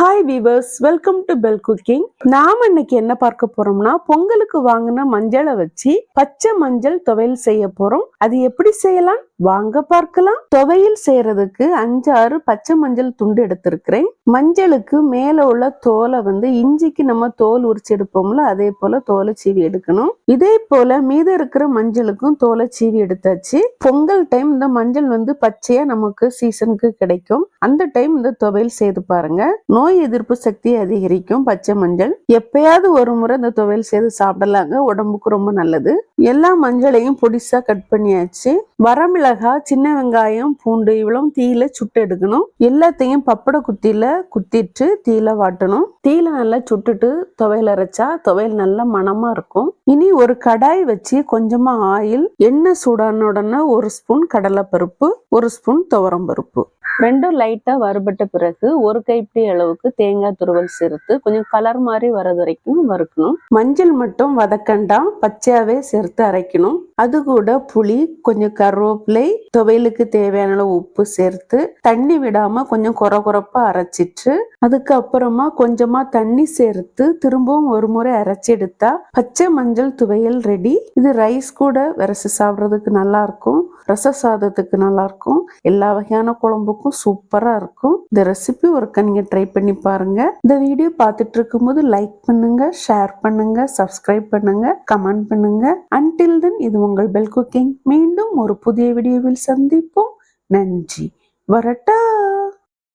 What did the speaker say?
Hi viewers welcome to bell cooking நாம இன்னைக்கு என்ன பார்க்க போறோம்னா பொங்கலுக்கு வாங்கின மஞ்சளை வச்சு பச்சை மஞ்சள் துவையல் செய்ய போறோம். அது எப்படி செய்யலாம்? வாங்க பார்க்கலாம். துவையல் செய்யறதுக்கு அஞ்சாறு பச்சை மஞ்சள் துண்டு எடுத்திருக்கிறேன். மஞ்சளுக்கு மேல உள்ள தோலை வந்து இஞ்சிக்கு நம்ம தோல் உரிச்சு எடுப்போம்ல அதே போல தோலை சீவி எடுக்கணும். இதே போல மீதம் இருக்கிற மஞ்சளுக்கும் தோலை சீவி எடுத்தாச்சு. பொங்கல் டைம் இந்த மஞ்சள் வந்து பச்சையா நமக்கு சீசனுக்கு கிடைக்கும். அந்த டைம் இந்த துவையல் செய்து பாருங்க. நோய் எதிர்ப்பு சக்தி அதிகரிக்கும் பச்சை மஞ்சள். எப்பயாவது ஒரு முறை இந்த துவையல் செய்து சாப்பிடலாங்க உடம்புக்கு ரொம்ப நல்லது. எல்லா மஞ்சளையும் பொடிசா கட் பண்ணியாச்சு. வரமிளகாய் சின்ன வெங்காயம் பூண்டு இவ்வளவு தீயில சுட்டு எடுக்கணும் எல்லாத்தையும் பப்பட குத்தியில குத்திட்டு தீயில வாட்டணும். தீயில நல்லா சுட்டுட்டு துவையல் அரைச்சா துவையல் நல்லா மனமா இருக்கும். இனி ஒரு கடாய் வச்சு கொஞ்சமா ஆயில் எண்ணெய் சூடான உடனே ஒரு ஸ்பூன் கடலைப்பருப்பு ஒரு ஸ்பூன் துவரம் பருப்பு. ரெண்டும் லைட்டாக வறுபட்ட பிறகு ஒரு கைப்பிடி அளவுக்கு தேங்காய் துருவல் சேர்த்து கொஞ்சம் கலர் மாதிரி வர்றது வரைக்கும் வறுக்கணும். மஞ்சள் மட்டும் வதக்கண்டாம் பச்சையாவே சேர்த்து அரைக்கணும். அது கூட புளி கொஞ்சம் கருவேப்பிலை துவையலுக்கு தேவையான அளவு உப்பு சேர்த்து தண்ணி விடாம கொஞ்சம் குற குறப்பா அரைச்சிட்டு அதுக்கப்புறமா கொஞ்சமா தண்ணி சேர்த்து திரும்பவும் ஒரு முறை அரைச்சி எடுத்தா பச்சை மஞ்சள் துவையல் ரெடி இது ரைஸ் கூட விரசி சாப்பிட்றதுக்கு நல்லா இருக்கும். ரச சாதத்துக்கு நல்லா இருக்கும். எல்லா வகையான குழம்புக்கும் சூப்பரா இருக்கும். இந்த ரெசிபி ஒருக்க நீங்க ட்ரை பண்ணி பாருங்க. இந்த வீடியோ பார்த்துட்டு இருக்கும்போது லைக் பண்ணுங்க ஷேர் பண்ணுங்க சப்ஸ்கிரைப் பண்ணுங்க கமெண்ட் பண்ணுங்க. அன்டில் தென் இது உங்கள் பெல் குக்கிங் மீண்டும் ஒரு புதிய வீடியோவில் சந்திப்போம். நன்றி. வரட்டா!